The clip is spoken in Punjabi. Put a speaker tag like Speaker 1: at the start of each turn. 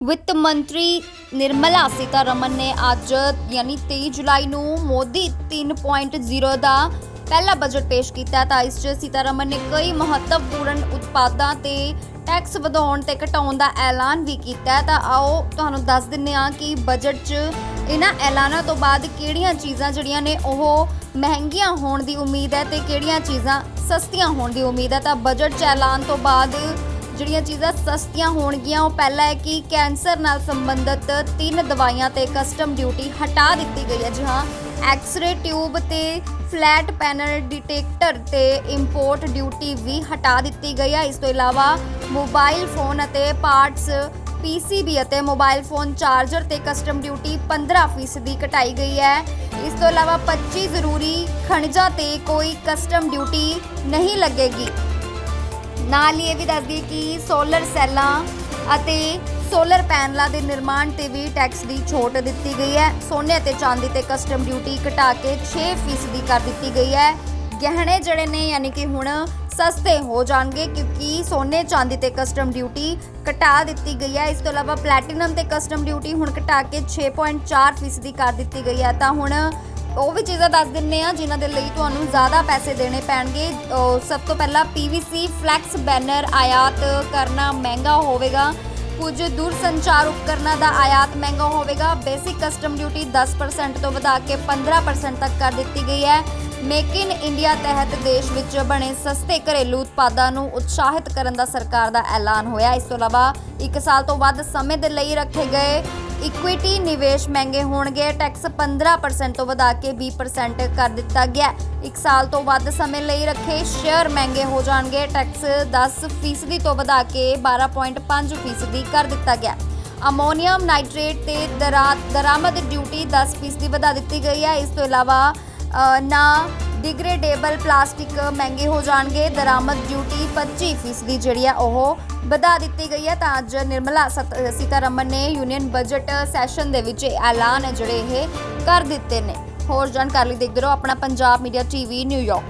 Speaker 1: ਵਿੱਤ ਮੰਤਰੀ ਨਿਰਮਲਾ ਸੀਤਾਰਮਨ ਨੇ ਅੱਜ, ਯਾਨੀ 23 ਜੁਲਾਈ ਨੂੰ ਮੋਦੀ 3.0 ਦਾ ਪਹਿਲਾ ਬਜਟ ਪੇਸ਼ ਕੀਤਾ ਤਾਂ ਇਸ 'ਚ ਸੀਤਾਰਮਨ ਨੇ ਕਈ ਮਹੱਤਵਪੂਰਨ ਉਤਪਾਦਾਂ ਤੇ ਟੈਕਸ ਵਧਾਉਣ ਤੇ ਘਟਾਉਣ ਦਾ ਐਲਾਨ ਵੀ ਕੀਤਾ ਤਾਂ ਆਓ ਤੁਹਾਨੂੰ ਦੱਸ ਦਿੰਨੇ ਆ ਕਿ ਬਜਟ 'ਚ ਇਹਨਾਂ ਐਲਾਨਾਂ ਤੋਂ ਬਾਅਦ ਕਿਹੜੀਆਂ ਚੀਜ਼ਾਂ ਜਿਹੜੀਆਂ ਨੇ ਉਹ ਮਹਿੰਗੀਆਂ ਹੋਣ ਦੀ ਉਮੀਦ ਹੈ ਤੇ ਕਿਹੜੀਆਂ ਚੀਜ਼ਾਂ ਸਸਤੀਆਂ ਹੋਣ ਦੀ ਉਮੀਦ ਹੈ ਤਾਂ ਬਜਟ 'ਚ ਐਲਾਨ ਤੋਂ ਬਾਅਦ ਜਿਹੜੀਆਂ ਚੀਜ਼ਾਂ ਸਸਤੀਆਂ ਹੋਣਗੀਆਂ, ਉਹ ਪਹਿਲਾ ਹੈ ਕਿ ਕੈਂਸਰ ਨਾਲ ਸੰਬੰਧਿਤ ਤਿੰਨ ਦਵਾਈਆਂ ਤੇ ਕਸਟਮ ਡਿਊਟੀ ਹਟਾ ਦਿੱਤੀ ਗਈ ਹੈ। ਜੀ ਹਾਂ, ਐਕਸ-ਰੇ ਟਿਊਬ ਤੇ ਫਲੈਟ ਪੈਨਲ ਡਿਟੈਕਟਰ ਤੇ ਇੰਪੋਰਟ ਡਿਊਟੀ ਵੀ ਹਟਾ ਦਿੱਤੀ ਗਈ ਹੈ। ਇਸ ਤੋਂ ਇਲਾਵਾ ਮੋਬਾਈਲ ਫੋਨ ਅਤੇ ਪਾਰਟਸ ਪੀਸੀਬੀ ਅਤੇ ਮੋਬਾਈਲ ਫੋਨ ਚਾਰਜਰ ਤੇ ਕਸਟਮ ਡਿਊਟੀ 15% ਦੀ ਘਟਾਈ ਗਈ ਹੈ। ਇਸ ਤੋਂ ਇਲਾਵਾ 25 ਜ਼ਰੂਰੀ ਖਣਿਜਾਂ ਤੇ ਕੋਈ ਕਸਟਮ ਡਿਊਟੀ ਨਹੀਂ ਲੱਗੇਗੀ। ਨਾਲ ਹੀ ਇਹ ਵੀ ਦੱਸ ਦਈਏ ਕਿ ਸੋਲਰ ਸੈੱਲਾਂ ਅਤੇ ਸੋਲਰ ਪੈਨਲਾਂ ਦੇ ਨਿਰਮਾਣ ਤੇ ਵੀ ਟੈਕਸ ਦੀ ਛੋਟ ਦਿੱਤੀ ਗਈ ਹੈ। ਸੋਨੇ ਅਤੇ ਚਾਂਦੀ ਤੇ ਕਸਟਮ ਡਿਊਟੀ ਘਟਾ ਕੇ 6% ਦੀ ਕਰ ਦਿੱਤੀ ਗਈ ਹੈ। ਗਹਿਣੇ ਜਿਹੜੇ ਨੇ, ਯਾਨੀ ਕਿ ਹੁਣ ਸਸਤੇ ਹੋ ਜਾਣਗੇ ਕਿਉਂਕਿ ਸੋਨੇ, ਚਾਂਦੀ ਤੇ ਕਸਟਮ ਡਿਊਟੀ ਘਟਾ ਦਿੱਤੀ ਗਈ ਹੈ। ਇਸ ਤੋਂ ਇਲਾਵਾ ਪਲੈਟੀਨਮ ਤੇ ਕਸਟਮ ਡਿਊਟੀ ਹੁਣ ਘਟਾ ਕੇ 6.4% ਦੀ ਕਰ ਦਿੱਤੀ ਗਈ ਹੈ। ਤਾਂ ਹੁਣ ਉਹ ਵੀ ਚੀਜ਼ਾਂ ਦੱਸ ਦਿੰਨੇ ਆ ਜਿਨ੍ਹਾਂ ਦੇ ਲਈ ਤੁਹਾਨੂੰ ਜ਼ਿਆਦਾ ਪੈਸੇ ਦੇਣੇ ਪੈਣਗੇ। ਸਭ ਤੋਂ ਪਹਿਲਾਂ PVC ਫਲੈਕਸ ਬੈਨਰ ਆਯਾਤ ਕਰਨਾ ਮਹਿੰਗਾ ਹੋਵੇਗਾ। ਕੁਝ ਦੂਰ ਸੰਚਾਰ ਉਪਕਰਨਾਂ ਦਾ ਆਯਾਤ ਮਹਿੰਗਾ ਹੋਵੇਗਾ। ਬੇਸਿਕ ਕਸਟਮ ਡਿਊਟੀ 10% ਤੋਂ ਵਧਾ ਕੇ 15% ਤੱਕ ਕਰ ਦਿੱਤੀ ਗਈ ਹੈ। ਮੇਕ ਇਨ ਇੰਡੀਆ ਤਹਿਤ ਦੇਸ਼ ਵਿੱਚ ਬਣੇ ਸਸਤੇ ਘਰੇਲੂ ਉਤਪਾਦਾਂ ਨੂੰ ਉਤਸ਼ਾਹਿਤ ਕਰਨ ਦਾ ਸਰਕਾਰ ਦਾ ਐਲਾਨ ਹੋਇਆ। ਇਸ ਤੋਂ ਇਲਾਵਾ 1 ਸਾਲ ਤੋਂ ਵੱਧ ਸਮੇਂ ਦੇ ਲਈ ਰੱਖੇ ਗਏ ਇਕੁਇਟੀ ਨਿਵੇਸ਼ ਮਹਿੰਗੇ ਹੋਣਗੇ ਟੈਕਸ 15% ਤੋਂ ਵਧਾ ਕੇ 20% ਕਰ ਦਿੱਤਾ ਗਿਆ। ਇੱਕ ਸਾਲ ਤੋਂ ਵੱਧ ਸਮੇਂ ਲਈ ਰੱਖੇ ਸ਼ੇਅਰ ਮਹਿੰਗੇ ਹੋ ਜਾਣਗੇ ਟੈਕਸ 10% ਤੋਂ ਵਧਾ ਕੇ 12.5% ਕਰ ਦਿੱਤਾ ਗਿਆ। ਅਮੋਨੀਅਮ ਨਾਈਟ੍ਰੇਟ ਤੇ ਦਰਾ- ਦਰਾਮਦ ਡਿਊਟੀ 10% ਵਧਾ ਦਿੱਤੀ ਗਈ ਹੈ। ਇਸ ਤੋਂ ਇਲਾਵਾ ਨਾ ਡਿਗਰੇਡੇਬਲ ਪਲਾਸਟਿਕ ਮਹਿੰਗੇ ਹੋ ਜਾਣਗੇ, ਦਰਾਮਦ ਡਿਊਟੀ 25% ਜਿਹੜੀ ਆ ਉਹ ਵਧਾ ਦਿੱਤੀ ਗਈ ਹੈ ਤਾਂ ਅੱਜ ਨਿਰਮਲਾ ਸਤ- ਸੀਤਾਰਮਨ ਨੇ ਯੂਨੀਅਨ ਬਜਟ ਸੈਸ਼ਨ ਦੇ ਵਿੱਚ ਐਲਾਨ ਜਿਹੜੇ ਇਹ ਕਰ ਦਿੱਤੇ ਨੇ। ਹੋਰ ਜਾਣਕਾਰੀ ਲਈ ਦੇਖਦੇ ਰਹੋ ਆਪਣਾ ਪੰਜਾਬ ਮੀਡੀਆ ਟੀਵੀ ਨਿਊਯਾਰਕ